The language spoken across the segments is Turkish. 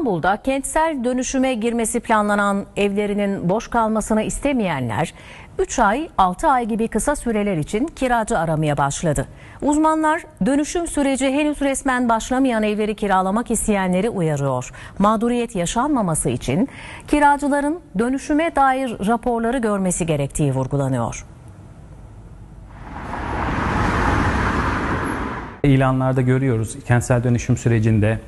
İstanbul'da kentsel dönüşüme girmesi planlanan evlerinin boş kalmasını istemeyenler 3 ay 6 ay gibi kısa süreler için kiracı aramaya başladı. Uzmanlar dönüşüm süreci henüz resmen başlamayan evleri kiralamak isteyenleri uyarıyor. Mağduriyet yaşanmaması için kiracıların dönüşüme dair raporları görmesi gerektiği vurgulanıyor. İlanlarda görüyoruz kentsel dönüşüm sürecinde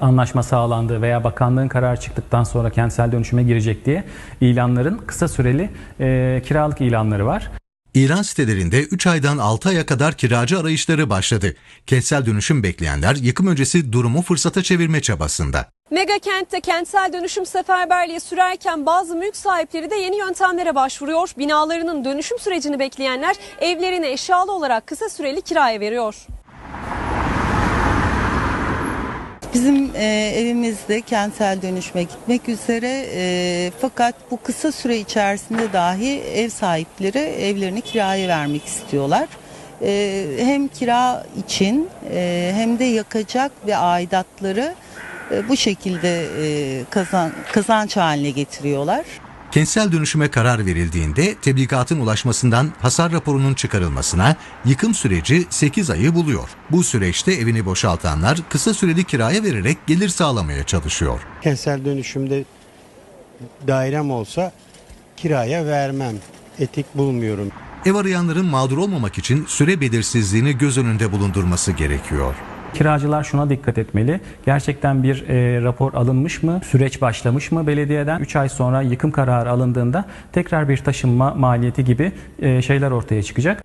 anlaşma sağlandı veya bakanlığın kararı çıktıktan sonra kentsel dönüşüme girecek diye ilanların kısa süreli e, kiralık ilanları var. İran sitelerinde 3 aydan 6 aya kadar kiracı arayışları başladı. Kentsel dönüşüm bekleyenler yıkım öncesi durumu fırsata çevirme çabasında. Mega kentte kentsel dönüşüm seferberliği sürerken bazı mülk sahipleri de yeni yöntemlere başvuruyor. Binalarının dönüşüm sürecini bekleyenler evlerini eşyalı olarak kısa süreli kiraya veriyor. Bizim e, evimizde kentsel dönüşme gitmek üzere e, fakat bu kısa süre içerisinde dahi ev sahipleri evlerini kiraya vermek istiyorlar. E, hem kira için e, hem de yakacak ve aidatları e, bu şekilde e, kazan, kazanç haline getiriyorlar. Kentsel dönüşüme karar verildiğinde tebligatın ulaşmasından hasar raporunun çıkarılmasına yıkım süreci 8 ayı buluyor. Bu süreçte evini boşaltanlar kısa süreli kiraya vererek gelir sağlamaya çalışıyor. kentsel dönüşümde dairem olsa kiraya vermem. Etik bulmuyorum. Ev arayanların mağdur olmamak için süre belirsizliğini göz önünde bulundurması gerekiyor. Kiracılar şuna dikkat etmeli. Gerçekten bir e, rapor alınmış mı? Süreç başlamış mı belediyeden? 3 ay sonra yıkım kararı alındığında tekrar bir taşınma maliyeti gibi e, şeyler ortaya çıkacak.